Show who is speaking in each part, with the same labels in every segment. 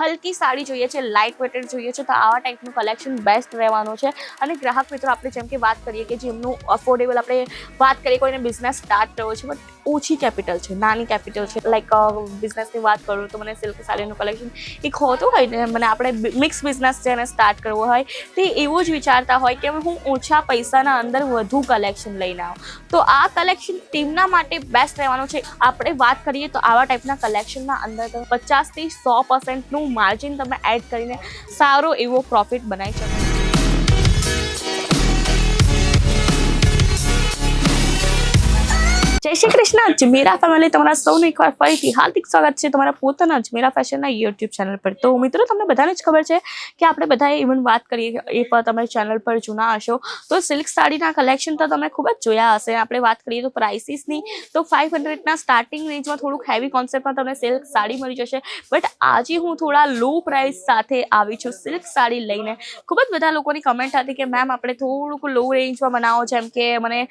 Speaker 1: હલકી સાડી જોઈએ છે લાઇટ વેટેડ જોઈએ છે, તો આવા ટાઈપનું કલેક્શન બેસ્ટ રહેવાનું છે. અને ગ્રાહક મિત્રો, આપણે જેમ કે વાત કરીએ કે જેમનું અફોર્ડેબલ આપણે વાત કરીએ, કોઈને બિઝનેસ સ્ટાર્ટ કરવો છે બટ ઓછી કેપિટલ છે, નાની કેપિટલ છે. લાઈક બિઝનેસની વાત કરું તો મને સિલ્ક સાડીનું કલેક્શન એક હોતું હોય ને, મને આપણે મિક્સ બિઝનેસ જેને સ્ટાર્ટ કરવો હોય, તે એવું જ વિચારતા હોય કે હું ઓછા પૈસાના અંદર વધુ કલેક્શન લઈને આવું. તો આ કલેક્શન તેમના માટે બેસ્ટ રહેવાનું છે. આપણે વાત કરીએ તો આવા ટાઈપના કલેક્શનના અંદર પચાસથી સો પર્સન્ટનું માર્જિન તમે એડ કરીને સારો એવો પ્રોફિટ બનાવી શકો જય શ્રી કૃષ્ણ. અજમેરા ફેમિલી તમારા સૌનું એકવાર ફરીથી હાર્દિક સ્વાગત છે તમારા પોતાના અજમેરા ફેશનના યુટ્યુબ ચેનલ પર. તો મિત્રો, તમને બધાને જ ખબર છે કે આપણે બધાએ ઇવન વાત કરીએ એ પર તમે ચેનલ પર જૂના હશો. તો સિલ્ક સાડીના કલેક્શન તો તમે ખૂબ જ જોયા હશે. આપણે વાત કરીએ તો પ્રાઇસીસની તો ફાઇવ હંડ્રેડના સ્ટાર્ટિંગ રેન્જમાં થોડુંક હેવી કોન્સેપ્ટમાં તમને સિલ્ક સાડી મળી જશે. બટ આજે હું થોડા લો પ્રાઇસ સાથે આવી છું સિલ્ક સાડી લઈને. ખૂબ જ બધા લોકોની કમેન્ટ હતી કે મેમ આપણે થોડુંક લો રેન્જમાં બનાવો. જેમ કે મને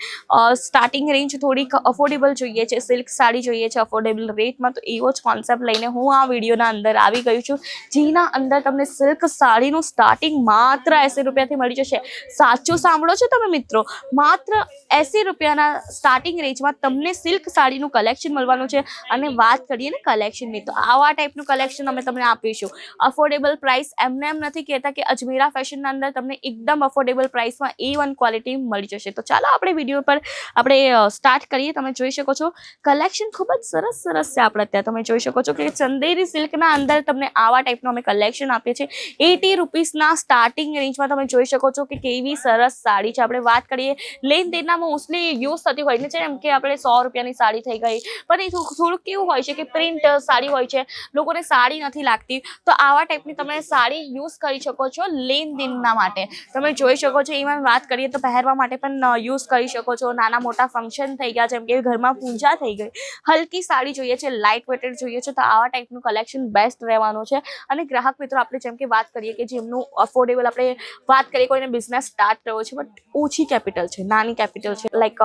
Speaker 1: સ્ટાર્ટિંગ રેન્જ થોડીક અફોર્ડેબલ જોઈએ છે સિલ્ક સાડી જોઈએ છે અફોર્ડેબલ રેટમાં, તો એવો જ કોન્સેપ્ટ લઈને હું આ વિડીયોના અંદર આવી ગયું છું. જેના અંદર તમને સિલ્ક સાડીનું સ્ટાર્ટિંગ માત્ર એંસી રૂપિયાથી મળી જશે. સાચું સાંભળો છો તમે મિત્રો? માત્ર એંસી રૂપિયાના સ્ટાર્ટિંગ રેન્જમાં તમને સિલ્ક સાડીનું કલેક્શન મળવાનું છે. અને વાત કરીએ ને કલેક્શનની તો આવા ટાઈપનું કલેક્શન અમે તમને આપીશું. અફોર્ડેબલ પ્રાઇસ એમને એમ નથી કહેતા કે અજમેરા ફેશનના અંદર તમને એકદમ અફોર્ડેબલ પ્રાઇસમાં એ વન ક્વોલિટી મળી જશે. તો ચાલો આપણે વીડિયો પર આપણે સ્ટાર્ટ કરીએ. તમે જોઈ શકો છો. કલેક્શન ખૂબ જ સરસ સરસ છે આપણે ત્યાં. તમે જોઈ શકો છો કે ચંદેરી સિલ્કના અંદર તમને આવા ટાઈપનું અમે કલેક્શન આપીએ છીએ. એટી રૂપીસના સ્ટાર્ટિંગ રેન્જમાં તમે જોઈ શકો છો કે કેવી સરસ સાડી છે. આપણે વાત કરીએ લેન દેનના મોસ્ટલી યુઝ થતી હોય ને જેમ કે આપણે સો રૂપિયાની સાડી થઈ ગઈ. પણ એ થોડું, થોડુંક કેવું હોય છે કે પ્રિન્ટ સાડી હોય છે. લોકોને સાડી નથી લાગતી. તો આવા ટાઈપની તમે સાડી યુઝ કરી શકો છો લેન દેનના માટે. તમે જોઈ શકો છો, એમાં વાત કરીએ તો પહેરવા માટે પણ યુઝ કરી શકો છો. નાના મોટા ફંક્શન થઈ ગયા, જેમ કે ઘરમાં પૂજા થઈ ગઈ. હલકી સાડી જોઈએ છે લાઇટ વેટેડ જોઈએ છે, તો આવા ટાઈપનું કલેક્શન બેસ્ટ રહેવાનું છે. અને ગ્રાહક મિત્રો, આપણે જેમ કે વાત કરીએ કે જેમનું અફોર્ડેબલ આપણે વાત કરીએ, કોઈને બિઝનેસ સ્ટાર્ટ કરવો છે બટ ઓછી કેપિટલ છે, નાની કેપિટલ છે. લાઈક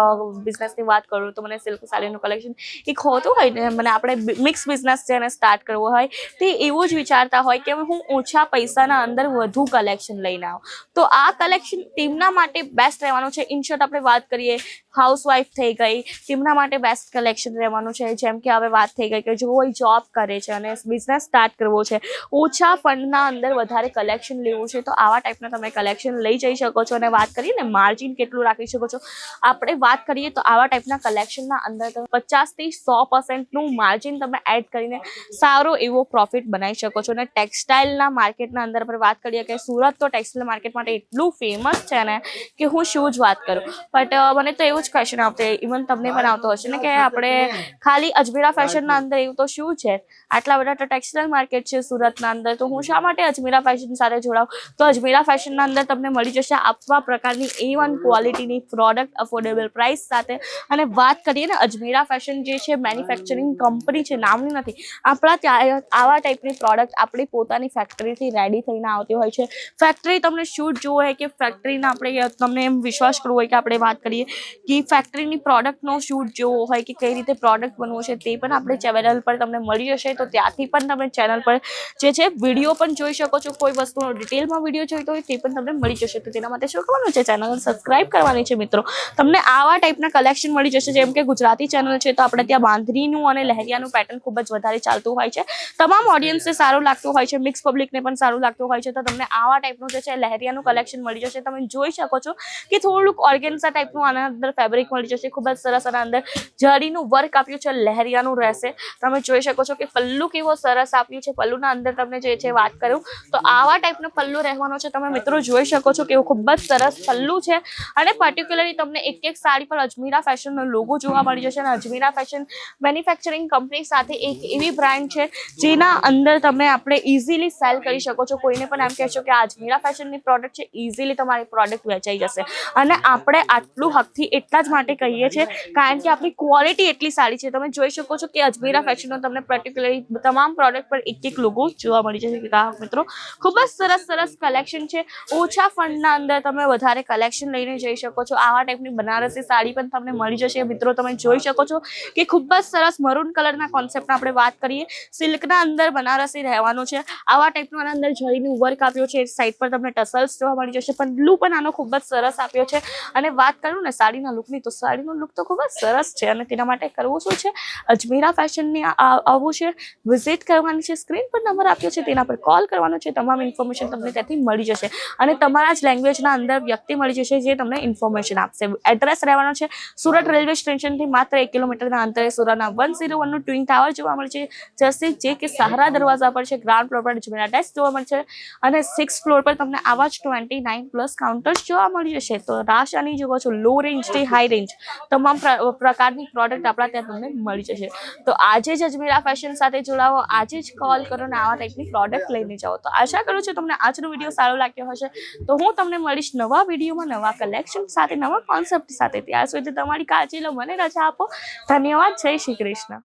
Speaker 1: બિઝનેસની વાત કરું તો મને સિલ્ક સાડીનું કલેક્શન એક હોતું હોય ને, મને આપણે મિક્સ બિઝનેસ જેને સ્ટાર્ટ કરવો હોય, તે એવું જ વિચારતા હોય કે હું ઓછા પૈસાના અંદર વધુ કલેક્શન લઈને આવું. તો આ કલેક્શન તેમના માટે બેસ્ટ રહેવાનું છે. ઇન શોર્ટ આપણે વાત કરીએ હાઉસવાઈફ થઈ ગઈ, તેમના માટે બેસ્ટ કલેક્શન રહેવાનું છે. જેમ કે હવે વાત થઈ ગઈ કે જો કોઈ જોબ કરે છે અને બિઝનેસ સ્ટાર્ટ કરવો છે, ઓછા ફંડના અંદર વધારે કલેક્શન લેવું છે, તો આવા ટાઈપના તમે કલેક્શન લઈ જઈ શકો છો. અને વાત કરીએ ને માર્જિન કેટલું રાખી શકો છો. આપણે વાત કરીએ તો આવા ટાઈપના કલેક્શનના અંદર તમે પચાસથી સો પર્સન્ટનું માર્જિન તમે એડ કરીને સારો એવો પ્રોફિટ બનાવી શકો છો. અને ટેક્સટાઇલના માર્કેટના અંદર આપણે વાત કરીએ કે સુરત તો ટેક્સટાઇલ માર્કેટ માટે એટલું ફેમસ છે ને કે હું શું જ વાત કરું. બટ મને તો એવું જ ક્વેશ્ચન આવતો. ઇવન તમને પણ આવતો હશે. ને કે આપણે ખાલી અજમેરા ફેશનના અંદર એવું તો શું છે? આટલા બધા ટેક્સટાઇલ માર્કેટ છે સુરતના અંદર. તો હું શા માટે અજમેરા ફેશન સાથે જોડાઉં તો અજમેરા ફેશનના અંદર તમને મળી જશે આવા પ્રકારની એ વન ક્વોલિટીની પ્રોડક્ટ અફોર્ડેબલ પ્રાઇસ સાથે. અને વાત કરીએ ને અજમેરા ફેશન જે છે મેન્યુફેક્ચરિંગ કંપની છે નામની નથી. આપણા ત્યાં આવા ટાઈપની પ્રોડક્ટ આપણી પોતાની ફેક્ટરીથી રેડી થઈને આવતી હોય છે. ફેક્ટરી તમને શૂટ જોવો હોય કે ફેક્ટરીના આપણે તમને એમ વિશ્વાસ કરવો હોય કે આપણે વાત કરીએ કે ફેક્ટરીની પ્રોડક્ટનો શૂટ જોવો હોય કે કઈ રીતે પ્રોડક્ટ બનવો છે તે પણ આપણે ચેનલ પર તમને મળી જશે. તો ત્યાંથી પણ તમે ચેનલ પર જે છે વીડિયો પણ જોઈ શકો છો. કોઈ વસ્તુનો ડિટેલમાં વીડિયો જોઈતો હોય તે પણ તમને મળી જશે. તો તેના માટે શું કરવાનું છે? ચેનલ સબસ્ક્રાઈબ કરવાની છે મિત્રો. તમને આવા ટાઈપના કલેક્શન મળી જશે. જેમ કે ગુજરાતી ચેનલ છે તો આપણે ત્યાં બાંધણીનું અને લહેરિયાનું પેટર્ન ખૂબ જ વધારે ચાલતું હોય છે. તમામ ઓડિયન્સને સારું લાગતું હોય છે. મિક્સ પબ્લિકને પણ સારું લાગતું હોય છે. તો તમને આવા ટાઈપનું જે છે લહેરિયાનું કલેક્શન મળી જશે. તમે જોઈ શકો છો કે થોડુંક ઓર્ગેન્સા ટાઈપનું આના અંદર ફેબ્રિક મળી જશે. ખૂબ જ સરસ આના અંદર જરીનું વર્ક આપ્યું છે, લહેરિયાનું રહેશે. તમે જોઈ શકો છો કે પલ્લુ કેવો સરસ આપ્યું છે, પલ્લુના અંદર તમને જે છે વાત કરું, તો આવા ટાઈપનો પલ્લુ રહેવાનો છે. તમે મિત્રો જોઈ શકો છો કે એવું ખૂબ જ સરસ પલ્લુ છે અને પર્ટિક્યુલરલી તમને એક એક સાડી પર અજમીરા ફેશનનો લોગો જોવા મળી જશે અને અજમીરા ફેશન મેન્યુફેક્ચરિંગ કંપની સાથે એક એવી બ્રાન્ડ છે, જેના અંદર તમે આપણે ઇઝીલી સેલ કરી શકો છો. કોઈને પણ એમ કહેશો કે આ અજમીરા ફેશનની પ્રોડક્ટ છે ઇઝીલી તમારી પ્રોડક્ટ વેચાઈ જશે. અને આપણે આટલું હકથી એટલા જ માટે કહીએ છીએ, કારણ કે આપણી ક્વોલિટી એટલી સારી છે. તમે જોઈ શકો છો કે અજમેરા ફેશનનો તમને પર્ટિક્યુલરલી તમામ પ્રોડક્ટ પર એક એક લોગો જોવા મળી જશે ગ્રાહક મિત્રો. ખૂબ જ સરસ સરસ કલેક્શન છે. ઓછા ફંડના અંદર તમે વધારે કલેક્શન લઈને જઈ શકો છો. આવા ટાઈપની બનારસી સાડી પણ તમને મળી જશે. મિત્રો તમે જોઈ શકો છો કે ખૂબ જ સરસ મરૂન કલરના કોન્સેપ્ટના આપણે વાત કરીએ. સિલ્કના અંદર બનારસી રહેવાનું છે. આવા ટાઈપનું આના અંદર જરીનું વર્ક આપ્યું છે. સાઈડ પર તમને ટસલ્સ જોવા મળી જશે. પણ બ્લુ પણ આનો ખૂબ જ સરસ આપ્યો છે. અને વાત કરું ને સાડીના લુકની તો સાડીનો લુક તો ખૂબ જ સરસ છે અને તેના માટે કરવું શું છે? અજમેરા ફેશનની આવવું છે, વિઝિટ કરવાની છે, સ્ક્રીન પર નંબર આપ્યો છે, તેના પર કોલ કરવાનો છે, તમામ ઇન્ફોર્મેશન તમને ત્યાંથી મળી જશે. અને તમારા જ લેંગ્વેજના અંદર વ્યક્તિ મળી જશે જે તમને ઇન્ફોર્મેશન આપશે. એડ્રેસ રહેવાનો છે, સુરત રેલવે સ્ટેશનથી માત્ર એક કિલોમીટરના અંતરે સુરતના વન ઝીરો વનનું ટ્વિન ટાવર જોવા મળે છે જશે જે કે સહારા દરવાજા પર છે, ગ્રાઉન્ડ ફ્લોર પર અજમેરા ડેસ્ક જોવા મળશે અને સિક્સ ફ્લોર પર તમને આવા જ ટ્વેન્ટી નાઇન પ્લસ કાઉન્ટર્સ જોવા મળી જશે. તો રાશાની જુઓ છો, લો રેન્જથી હાઈ રેન્જ, તમામ પ્રકારની પ્રોડક્ટ આપણા ત્યાં તમને મળી જશે. તો આજે જ અજમેરા ફેશન સાથે જોડાવો. આજે જ કોલ કરો ને આવા ટાઈપની પ્રોડક્ટ લઈને જાઓ. તો આશા કરું છું તમને આજનો વીડિયો સારો લાગ્યો હશે. તો હું તમને મળીશ નવા વિડીયોમાં નવા કલેક્શન સાથે, નવા કોન્સેપ્ટ સાથે. ત્યાર સુધી તમારી કાળજી લો, મને રજા આપો. ધન્યવાદ. જય શ્રી કૃષ્ણ.